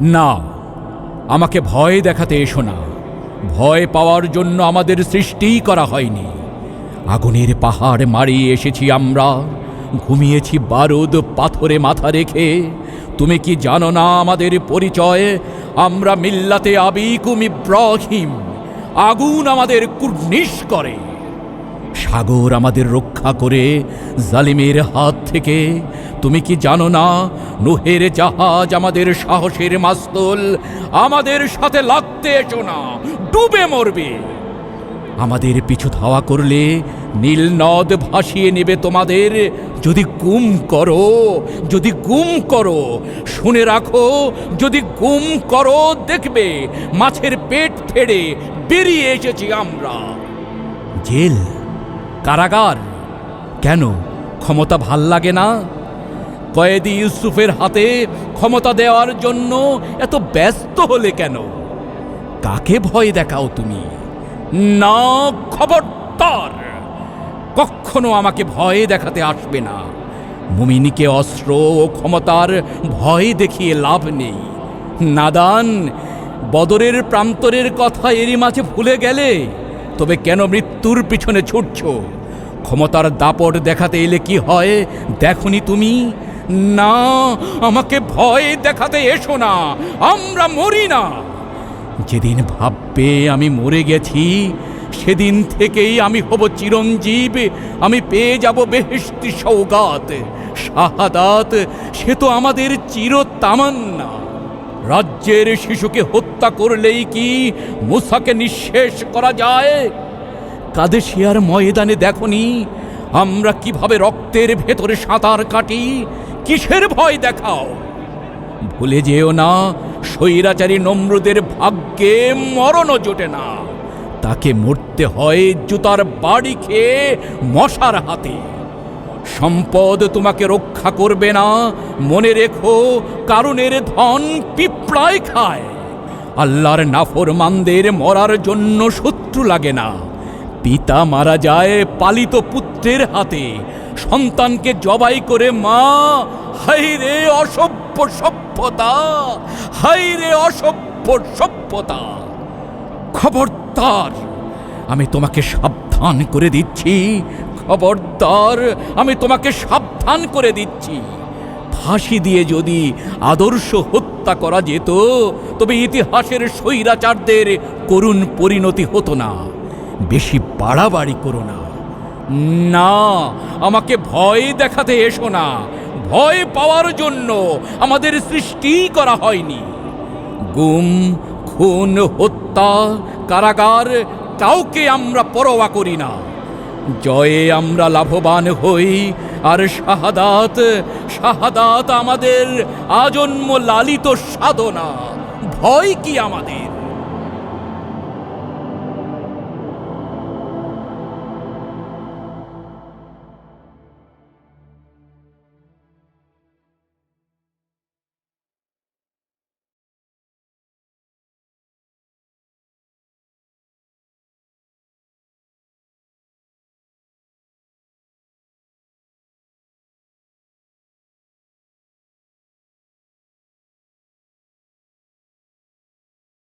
না, আমাকে ভয় দেখাতে এসো না। ভয় পাওয়ার জন্য আমাদের সৃষ্টিই করা হয়নি। আগুনের পাহাড় মারিয়ে এসেছি আমরা। ঘুমিয়েছি বারুদ পাথরে মাথা রেখে। তুমি কি জানো না আমাদের পরিচয়? আমরা মিল্লাতে আবিকুম ইব্রাহিম। আগুন আমাদের কুর্নিশ করে। সাগর আমাদের রক্ষা করে জালিমের হাত থেকে। তুমি কি জানো না, নোহের জাহাজ আমাদের সাহসের মাস্তল? আমাদের সাথে লাগতে এসো না, ডুবে মরবে। আমাদের পিছু ধাওয়া করলে নীল নদ ভাসিয়ে নেবে তোমাদের। যদি গুম করো, যদি গুম করো, শুনে রাখো, যদি গুম করো, দেখবে মাছের পেট ফেড়ে বেরিয়ে এসেছি আমরা। জেল কারাগার? কেন? ক্ষমতা ভালো লাগে না? কয়েদি ইউসুফের হাতে ক্ষমতা দেওয়ার জন্য এত ব্যস্ত হলে কেন? কাকে ভয় দেখাও তুমি? না, খবরদার! কখনো আমাকে ভয় দেখাতে আসবে না। মুমিনিকে অস্ত্র ও ক্ষমতার ভয় দেখিয়ে লাভ নেই। নাদান, বদরের প্রান্তরের কথা এরই মাঝে ভুলে গেলে? তবে কেন মৃত্যুর পিছনে ছুটছ? ক্ষমতার দাপট দেখাতে এলে কি হয়? দেখনি তুমি? না, আমাকে ভয় দেখাতে এসো না, আমরা মরি না। যেদিন ভাববে আমি মরে গেছি, সেদিন থেকেই আমি হব চিরঞ্জীব, আমি পেয়ে যাব বেহেশতি সৌগাত শাহাদাত, সে তো আমাদের চির তামান্না রাজ্যের শিশুকে হত্যা করলেই কি মুসাকে নিঃশেষ করা যায়? কাদেশিয়ার ময়দানে দেখনি, আমরা কীভাবে রক্তের ভেতরে সাঁতার কাটি, কিসের ভয় দেখাও? ভুলে যেও না, স্বৈরাচারী নম্রদের ভাগ্যে মরণও জোটে না। তাকে মরতে হয় জুতার বাড়ি খেয়ে মশার হাতে। সম্পদ তোমাকে রক্ষা করবে না। মনে রেখো কারণের ধন পিঁপড়ায় খায়। আল্লাহর নাফরমানদের মরার জন্য শত্রু লাগে না। পিতা মারা যায় পালিত পুত্রের হাতে। সন্তানকে জবাই করে, মা হাই রে অসভ্য সভ্যতা হাই রে অসভ্য সভ্যতা। খবরদার, আমি তোমাকে সাবধান করে দিচ্ছি। খবরদার, আমি তোমাকে সাবধান করে দিচ্ছি। ফাঁসি দিয়ে যদি আদর্শ হত্যা করা যেত, তবে ইতিহাসের স্বৈরাচারদের করুণ পরিণতি হতো না। বেশি বাড়াবাড়ি করো না। না, আমাকে ভয় দেখাতে এসো না। ভয় পাওয়ার জন্য আমাদের সৃষ্টি করা হয়নি। গুম, খুন, হত্যা, কারাগার কাউকে আমরা পরোয়া করি না। জয়ে আমরা লাভবান হই আর শাহাদাত শাহাদাত আমাদের আজন্ম লালিত সাধনা ভয় কি আমাদের?